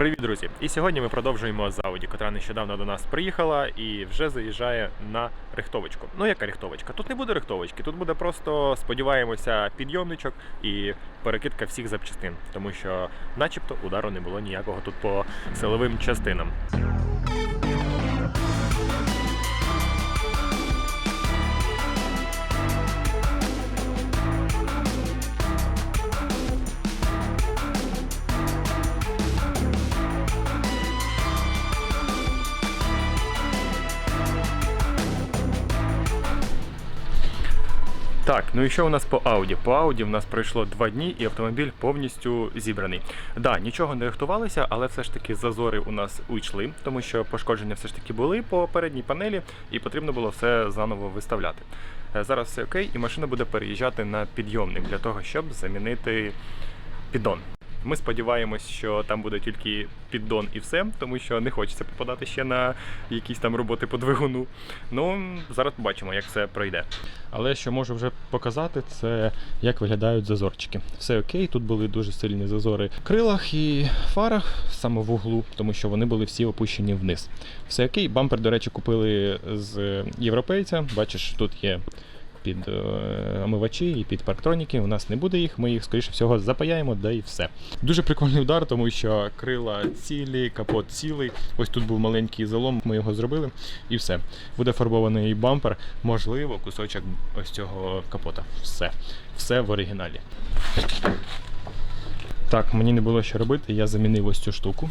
Привіт, друзі! І сьогодні ми продовжуємо з котра нещодавно до нас приїхала і вже заїжджає на рихтовочку. Ну яка рихтовочка? Тут не буде рихтовочки, тут буде просто, сподіваємося, підйомничок і перекидка всіх запчастин, тому що, начебто, удару не було ніякого тут по силовим частинам. Так, ну і що у нас по Ауді? По Ауді в нас пройшло два дні і автомобіль повністю зібраний. Да, нічого не рихтувалося, але все ж таки зазори у нас уйшли, тому що пошкодження все ж таки були по передній панелі, і потрібно було все заново виставляти. Е, Зараз все окей, і машина буде переїжджати на підйомник для того, щоб замінити піддон. Ми сподіваємось, що там буде тільки піддон і все, тому що не хочеться попадати ще на якісь там роботи по двигуну. Ну, зараз побачимо, як все пройде. Але що можу вже показати, це як виглядають зазорчики. Все окей, тут були дуже сильні зазори в крилах і фарах саме в углу, тому що вони були всі опущені вниз. Все окей, бампер, до речі, купили з європейця. Бачиш, тут є під е, омивачі і під парктроніки. У нас не буде їх, ми їх, скоріше всього, запаяємо, да і все. Дуже прикольний удар, тому що крила цілі, капот цілий. Ось тут був маленький залом, ми його зробили, і все. Буде фарбований бампер, можливо, кусочок ось цього капота. Все. Все в оригіналі. Так, мені не було що робити, я замінив ось цю штуку.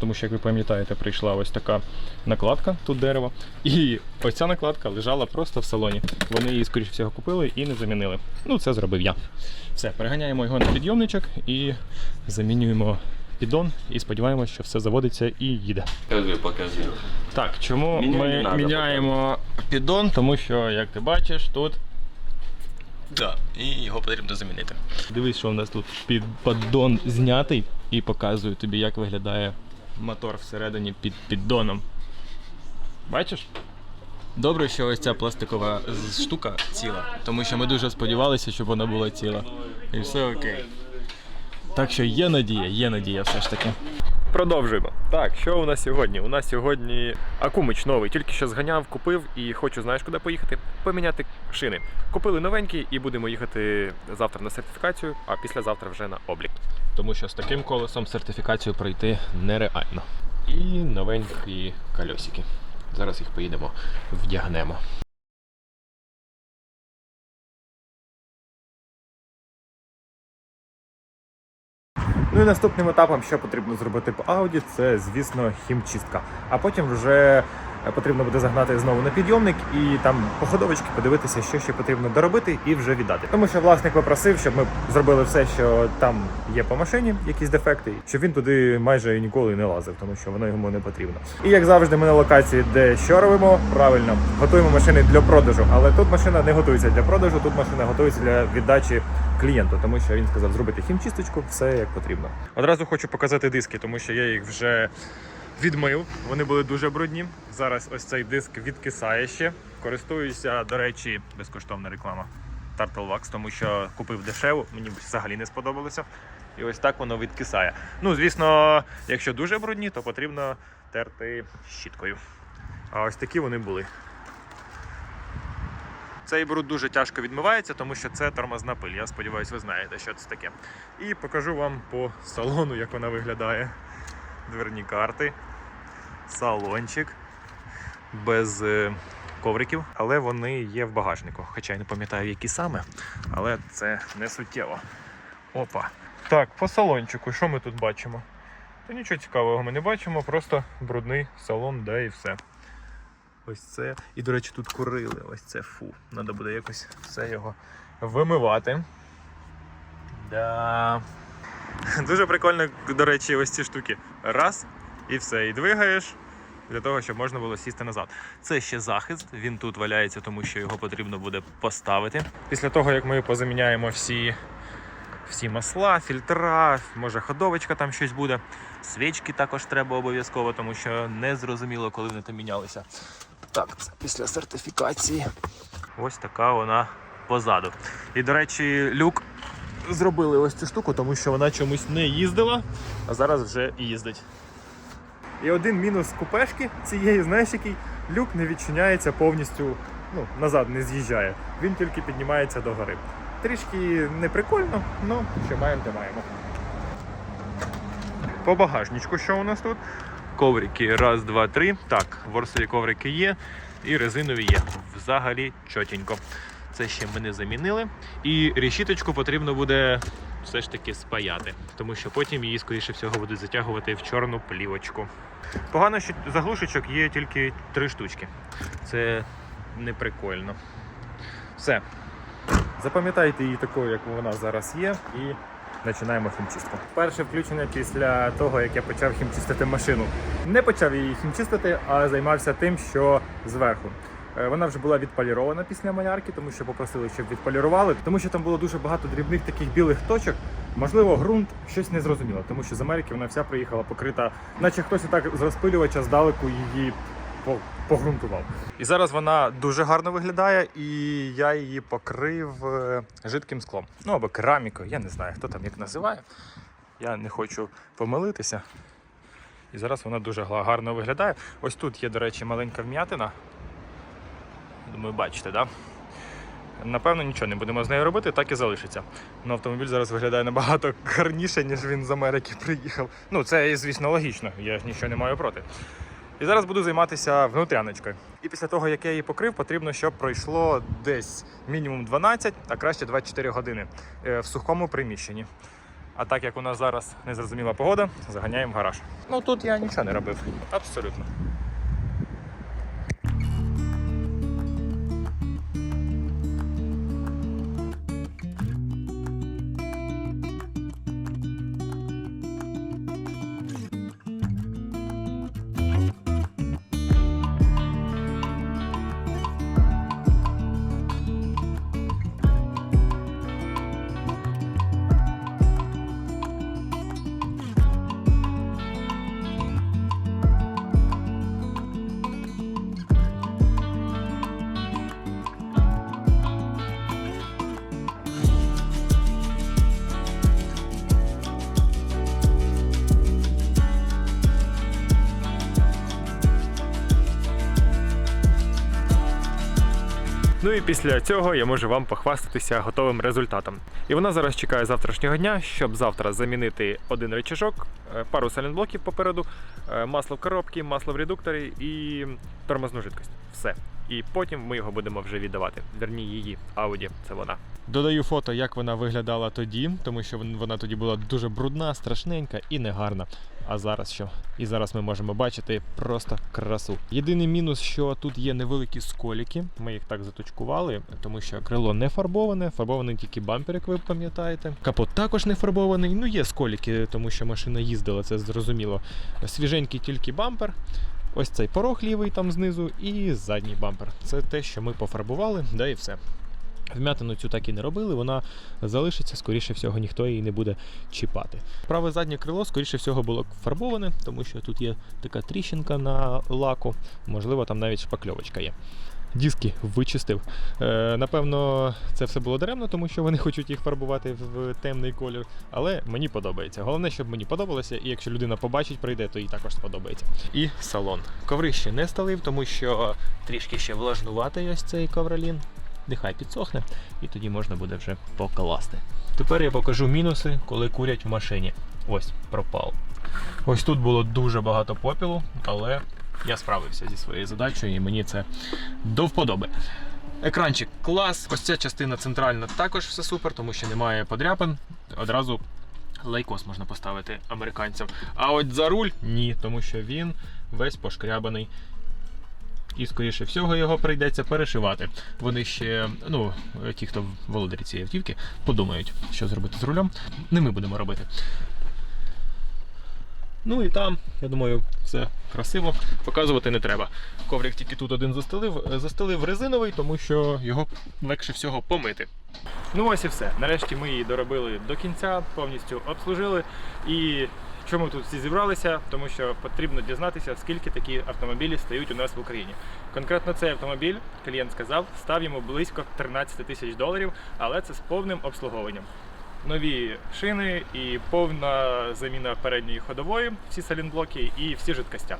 Тому що, як ви пам'ятаєте, прийшла ось така накладка, тут дерево. І ось ця накладка лежала просто в салоні. Вони її, скоріш всього, купили і не замінили. Ну, це зробив я. Все, переганяємо його на підйомничок і замінюємо піддон. І сподіваємося, що все заводиться і їде. Покажи, покажи. Так, чому Міняти ми не міняємо піддон? Тому що, як ти бачиш, тут. Да, і його потрібно замінити. Дивись, що в нас тут під поддон знятий і показую тобі, як виглядає мотор всередині під піддоном. Бачиш? Добре, що ось ця пластикова штука ціла, тому що ми дуже сподівалися, щоб вона була ціла. І все окей. Так що є надія, є надія все ж таки. Продовжуємо. Так, що у нас сьогодні? У нас сьогодні Акумич новий, тільки що зганяв, купив і хочу, знаєш, куди поїхати? Поміняти шини. Купили новенькі і будемо їхати завтра на сертифікацію, а післязавтра вже на облік. Тому що з таким колесом сертифікацію пройти нереально. І новенькі кольосики. Зараз їх поїдемо, вдягнемо. Ну і наступним етапом, що потрібно зробити по Audi, це, звісно, хімчистка. А потім вже потрібно буде загнати знову на підйомник і там по ходовочки подивитися, що ще потрібно доробити і вже віддати. Тому що власник попросив, щоб ми зробили все, що там є по машині, якісь дефекти, щоб він туди майже ніколи не лазив, тому що воно йому не потрібно. І як завжди, ми на локації, де що робимо, правильно готуємо машини для продажу. Але тут машина не готується для продажу, тут машина готується для віддачі клієнту, тому що він сказав зробити хімчисточку, все як потрібно. Одразу хочу показати диски, тому що я їх вже відмив. Вони були дуже брудні. Зараз ось цей диск відкисає ще. Користуюся, до речі, безкоштовна реклама. Turtle Wax, тому що купив дешево, мені взагалі не сподобалося. І ось так воно відкисає. Ну, звісно, якщо дуже брудні, то потрібно терти щіткою. А ось такі вони були. Цей бруд дуже тяжко відмивається, тому що це тормозна пиль. Я сподіваюся, ви знаєте, що це таке. І покажу вам по салону, як вона виглядає. Дверні карти, салончик без е, ковриків, але вони є в багажнику. Хоча я не пам'ятаю, які саме, але це не суттєво. Опа. Так, по салончику, що ми тут бачимо? Та нічого цікавого ми не бачимо, просто брудний салон, да і все. Ось це. І, до речі, тут курили. Ось це фу. Треба буде якось все його вимивати. Да. Дуже прикольно, до речі, ось ці штуки. Раз, і все. І двигаєш для того, щоб можна було сісти назад. Це ще захист, він тут валяється, тому що його потрібно буде поставити. Після того, як ми позаміняємо всі, всі масла, фільтра, може ходовочка там щось буде. Свічки також треба обов'язково, тому що не зрозуміло, коли вони там мінялися. Так, це після сертифікації. Ось така вона позаду. І, до речі, люк зробили ось цю штуку, тому що вона чомусь не їздила, а зараз вже їздить. І один мінус купешки цієї, знаєш, який люк не відчиняється повністю, ну, назад не з'їжджає. Він тільки піднімається до гори. Трішки не прикольно, але що маємо, те маємо. По багажничку, що у нас тут? Коврики, раз, два, три. Так, ворсові коврики є і резинові є. Взагалі чотенько. Це ще ми не замінили. І решіточку потрібно буде все ж таки спаяти, тому що потім її, скоріше всього, будуть затягувати в чорну плівочку. Погано, що заглушечок є тільки три штучки. Це не прикольно. Все. Запам'ятайте її такою, як вона зараз є, і починаємо хімчистку. Перше включення після того, як я почав хімчистити машину. Не почав її хімчистити, а займався тим, що зверху. Е, Вона вже була відполірована після малярки, тому що попросили, щоб відполірували, тому що там було дуже багато дрібних таких білих точок. Можливо, ґрунт щось не зрозуміло, тому що з Америки вона вся приїхала покрита, наче хтось так з розпилювача здалеку її погрунтував. І зараз вона дуже гарно виглядає, і я її покрив е, жидким склом. Ну або керамікою, я не знаю, хто там як називає. Я не хочу помилитися. І зараз вона дуже гарно виглядає. Ось тут є, до речі, маленька вм'ятина. Думаю, бачите, да? Напевно, нічого не будемо з нею робити, так і залишиться. Ну, автомобіль зараз виглядає набагато гарніше, ніж він з Америки приїхав. Ну, це, звісно, логічно, я ж нічого не маю проти. І зараз буду займатися внутряночкою. І після того, як я її покрив, потрібно, щоб пройшло десь мінімум 12, а краще 24 години е, в сухому приміщенні. А так як у нас зараз незрозуміла погода, заганяємо в гараж. Ну тут я нічого не робив. Абсолютно. Ну і після цього я можу вам похвастатися готовим результатом. І вона зараз чекає завтрашнього дня, щоб завтра замінити один речажок, е, пару сайлентблоків попереду, е, масло в коробці, масло в редукторі і тормозну жидкость. Все. І потім ми його будемо вже віддавати. Верні її Ауді, це вона. Додаю фото, як вона виглядала тоді, тому що вона тоді була дуже брудна, страшненька і негарна. А зараз що? І зараз ми можемо бачити просто красу. Єдиний мінус, що тут є невеликі сколіки. Ми їх так заточкували, тому що крило не фарбоване, фарбований тільки бампер, як ви пам'ятаєте. Капот також не фарбований. Ну є сколіки, тому що машина їздила, це зрозуміло. Свіженький тільки бампер. Ось цей порог лівий там знизу і задній бампер. Це те, що ми пофарбували, да і все. Вмятину цю так і не робили, вона залишиться, скоріше всього, ніхто її не буде чіпати. Праве заднє крило, скоріше всього, було фарбоване, тому що тут є така тріщинка на лаку, можливо, там навіть шпакльовочка є. Диски вичистив. Е, напевно, це все було даремно, тому що вони хочуть їх фарбувати в темний колір. Але мені подобається. Головне, щоб мені подобалося, і якщо людина побачить, прийде, то їй також сподобається. І салон. Коври ще не сталив, тому що трішки ще влажнуватий ось цей ковролін. Нехай підсохне, і тоді можна буде вже покласти. Тепер я покажу мінуси, коли курять в машині. Ось пропав. Ось тут було дуже багато попілу, але я справився зі своєю задачею і мені це до вподоби. Екранчик клас. Ось ця частина центральна також все супер, тому що немає подряпин. Одразу лайкос можна поставити американцям. А от за руль ні, тому що він весь пошкрябаний. І, скоріше всього, його прийдеться перешивати. Вони ще, ну, ті, хто володарі цієї автівки, подумають, що зробити з рулем. Не ми будемо робити. Ну і там, я думаю, все красиво. Показувати не треба. Коврик тільки тут один застелив. Застелив резиновий, тому що його легше всього помити. Ну ось і все. Нарешті ми її доробили до кінця, повністю обслужили. І чому тут всі зібралися? Тому що потрібно дізнатися, скільки такі автомобілі стають у нас в Україні. Конкретно цей автомобіль, клієнт сказав, став йому близько 13 тисяч доларів, але це з повним обслуговуванням. Нові шини і повна заміна передньої ходової, всі салінблоки і всі жидкостя.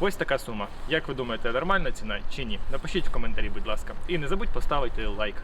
Ось така сума. Як ви думаєте, нормальна ціна чи ні? Напишіть в коментарі, будь ласка. І не забудь поставити лайк.